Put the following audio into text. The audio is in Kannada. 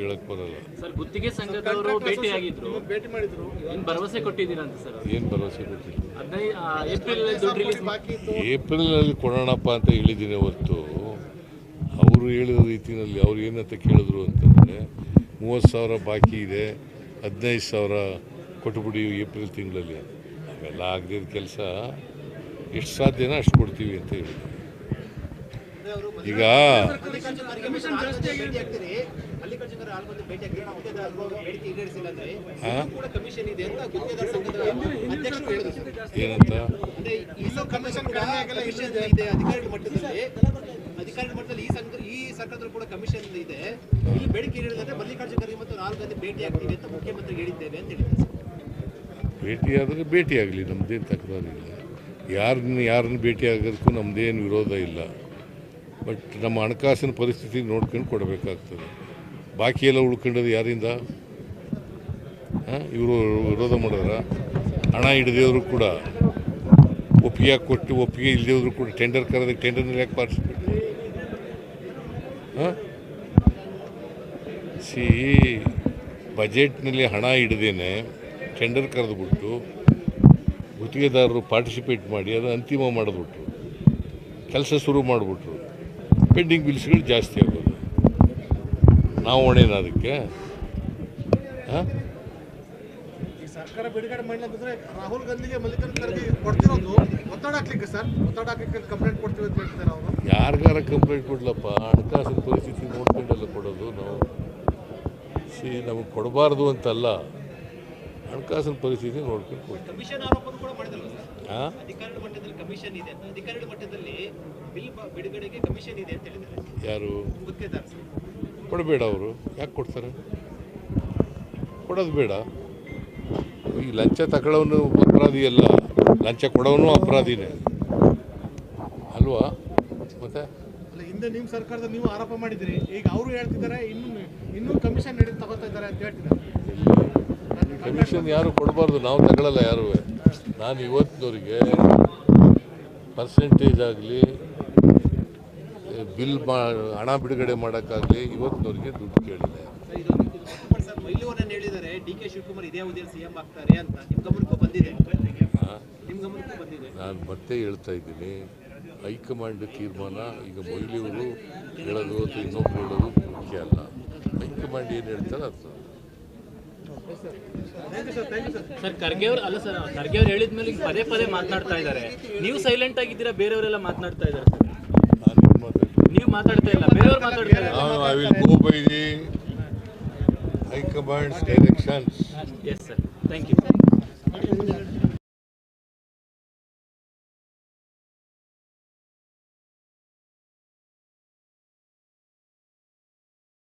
ಹೇಳಕ್ ಬರಲ್ಲ. ಸರ್ ಗುತ್ತಿಗೆ ಸಂಘದವರು ಭೇಟಿಯಾಗಿದ್ರು ಭೇಟಿ ಮಾಡಿದ್ರು. ಏನ್ ಭರವಸೆ ಕೊಟ್ಟಿದ್ದೀರಾ ಅಂತ ಸರ್? ಏನು ಭರವಸೆ ಕೊಟ್ಟಿಲ್ಲ. ಹದಿನೈದು ಏಪ್ರಿಲ್ ದುಡ್ಡು ರಿಲೀಸ್ ಬಾಕಿ ಇತ್ತು. ಏಪ್ರಿಲ್ನಲ್ಲಿ ಕೊಡೋಣಪ್ಪ ಅಂತ ಹೇಳಿದ್ದೀನಿ ಹೊರತು ಅವರು ಹೇಳಿದ ರೀತಿಯಲ್ಲಿ ಅವ್ರು ಏನಂತ ಕೇಳಿದ್ರು ಅಂತಂದರೆ ಮೂವತ್ತು ಸಾವಿರ ಬಾಕಿ ಇದೆ ಹದಿನೈದು ಸಾವಿರ ಕೊಟ್ಟುಬಿಡಿ ಏಪ್ರಿಲ್ ತಿಂಗಳಲ್ಲಿ ಅವೆಲ್ಲ ಆಗದಿದ್ದ ಕೆಲಸ ಎಷ್ಟು ಸಾಧ್ಯನೋ ಅಷ್ಟು ಕೊಡ್ತೀವಿ ಅಂತ ಹೇಳಿದ್ರು. ಈಗ ಭೇಟಿ ಏನಂತ? ಅಧಿಕಾರಿಗಳ ಮಟ್ಟದಲ್ಲಿ. ಈ ಸಂಘ ಈ ಸರ್ಕಾರದಲ್ಲಿ ಕೂಡ ಕಮಿಷನ್ ಇದೆ. ಇಲ್ಲಿ ಬೇಡಿಕೆ ಹೇಳಿದ್ರೆ ಮಲ್ಲಿಕಾರ್ಜುನ ಖರ್ಗೆ ಮತ್ತು ರಾಹುಲ್ ಗಾಂಧಿ ಭೇಟಿ ಆಗ್ತೀವಿ ಅಂತ ಮುಖ್ಯಮಂತ್ರಿ ಹೇಳಿದ್ದೇವೆ ಅಂತ ಹೇಳಿದ್ದಾರೆ. ಸರ್. ಭೇಟಿ ಭೇಟಿಯಾಗಲಿ ನಮ್ಮದೇನು ತಕರಾರಿಲ್ಲ. ಯಾರನ್ನ ಯಾರನ್ನ ಭೇಟಿ ಆಗೋದಕ್ಕೂ ನಮ್ಮದೇನು ವಿರೋಧ ಇಲ್ಲ. ಬಟ್ ನಮ್ಮ ಹಣಕಾಸಿನ ಪರಿಸ್ಥಿತಿ ನೋಡ್ಕೊಂಡು ಕೊಡಬೇಕಾಗ್ತದೆ. ಬಾಕಿ ಎಲ್ಲ ಉಳ್ಕೊಂಡದ್ದು ಯಾರಿಂದ? ಇವರು ವಿರೋಧ ಮಾಡಿದ್ರ ಹಣ ಹಿಡಿದೇವರು ಕೂಡ ಒಪ್ಪಿಗೆ ಕೊಟ್ಟು ಒಪ್ಪಿಗೆ ಇಲ್ಲದೇವ್ರು ಕೂಡ ಟೆಂಡರ್ ಕರೆದ ಟೆಂಡರ್ನಲ್ಲಿ ಯಾಕೆ ಪಾರ್ಟಿಸಿಪೇಟ್ ಹಾಂ? ಸಿ, ಬಜೆಟ್ನಲ್ಲಿ ಹಣ ಹಿಡ್ದೇನೆ ಟೆಂಡರ್ ಕರೆದುಬಿಟ್ಟು ಗುತ್ತಿಗೆದಾರರು ಪಾರ್ಟಿಸಿಪೇಟ್ ಮಾಡಿ ಅದು ಅಂತಿಮ ಮಾಡಿದ್ಬಿಟ್ರು ಕೆಲಸ ಶುರು ಮಾಡಿಬಿಟ್ರು. ಪೆಂಡಿಂಗ್ ಬಿಲ್ಸ್ಗಳು ಜಾಸ್ತಿ ಆಗೋದು. ನಾವು ಹೊಣೆನ ಅದಕ್ಕೆ. ಹಾಂ? ಈ ಸರ್ಕಾರ ಬಿಡುಗಡೆ ಮಾಡಿಲ್ಲ ಅಂತಂದ್ರೆ ರಾಹುಲ್ ಗಾಂಧಿಗೆ ಮಲ್ಲಿಕಾರ್ಜುನ ಖರ್ಗೆ ಕೊಡ್ತಿರೋದು ಒತ್ತಡ ಹಾಕ್ಲಿಕ್ಕೆ ಸರ್ ಒತ್ತಡ ಹಾಕ್ಲಿಕ್ಕೆ ಕಂಪ್ಲೇಂಟ್ ಕೊಡ್ತೀವಿ ಅಂತ ಹೇಳ್ತಿದ್ದಾರೆ ಅವರು. ಯಾರಿಗಾರ ಕಂಪ್ಲೇಂಟ್ ಕೊಡ್ಲಪ್ಪ? ಹಣಕಾಸಿನ ಪರಿಸ್ಥಿತಿ ನೋಡ್ಕೊಂಡೆಲ್ಲ ಕೊಡೋದು ನಾವು. ಸಿ ನಮಗೆ ಕೊಡಬಾರ್ದು ಅಂತಲ್ಲ. ಹಣಕಾಸಿನ ಪರಿಸ್ಥಿತಿ ನೋಡ್ಕೊಂಡು ಕೊಡ್ತೀವಿ. ಯಾರು? ಕೊಡಬೇಡ ಅವರು. ಯಾಕೆ ಕೊಡ್ತಾರೆ? ಕೊಡೋದು ಬೇಡ. ಈ ಲಂಚ ತಗೊಳ್ಳೋನು ಅಪರಾಧಿ ಅಲ್ಲ. ಲಂಚ ಕೊಡೋನು ಅಪರಾಧಿನೇ. ಅಲ್ವಾ? ಮತ್ತೆ? ಅಲ್ಲ ಹಿಂದೆ ನಿಮ್ಮ ಸರ್ಕಾರದಲ್ಲಿ ನೀವು ಆರೋಪ ಮಾಡಿದಿರಿ. ಈಗ ಅವರು ಹೇಳ್ತಿದ್ದಾರೆ ಇನ್ನು ಇನ್ನೂ ಕಮಿಷನ್ ನಡೀತಾ ತಗೋತಾ ಇದ್ದಾರೆ ಅಂತ ಹೇಳ್ತಿದ್ದಾರೆ. ಕಮಿಷನ್ ಯಾರು ಕೊಡಬಾರ್ದು? ನಾವು ತಗೊಳ್ಳಲ್ಲ ಯಾರು? ನಾನು ಇವತ್ತಿನವರಿಗೆ ಪರ್ಸೆಂಟೇಜ್ ಆಗಲಿ ಬಿಲ್ ಮಾ ಹಣ ಬಿಡುಗಡೆ ಮಾಡೋಕ್ಕಾಗಲಿ ಇವತ್ತಿನವರಿಗೆ ದುಡ್ಡು ಕೇಳಿದೆ. ನಾನು ಮತ್ತೆ ಹೇಳ್ತಾ ಇದ್ದೀನಿ. ಹೈಕಮಾಂಡ್ ತೀರ್ಮಾನ ಈಗ ಮೊಯ್ಲಿಯವರು ಹೇಳೋದು ಅಥವಾ ಇನ್ನೊಬ್ರು ಹೇಳೋದು ಮುಖ್ಯ ಅಲ್ಲ. ಹೈಕಮಾಂಡ್ ಏನು ಹೇಳ್ತಾರೆ ಅದು ಸರ್ ಖರ್ಗೆ ಅವ್ರು ಅಲ್ಲ ಸರ್ ಖರ್ಗೆ ಅವ್ರು ಹೇಳಿದ ಮೇಲೆ ಪದೇ ಪದೇ ಮಾತನಾಡ್ತಾ ಇದ್ದಾರೆ ನೀವು ಸೈಲೆಂಟ್ ಆಗಿದ್ದೀರಾ ಬೇರೆಯವರೆಲ್ಲ ಮಾತನಾಡ್ತಾ ಇದ್ದಾರೆ ಸರ್. ನೀವು ಮಾತಾಡ್ತಾ ಇಲ್ಲ ಬೇರೆಯವ್ರು ಮಾತಾಡ್ತಾ ಇದ್ದಾರೆ I will go by the high command's directions yes sir thank you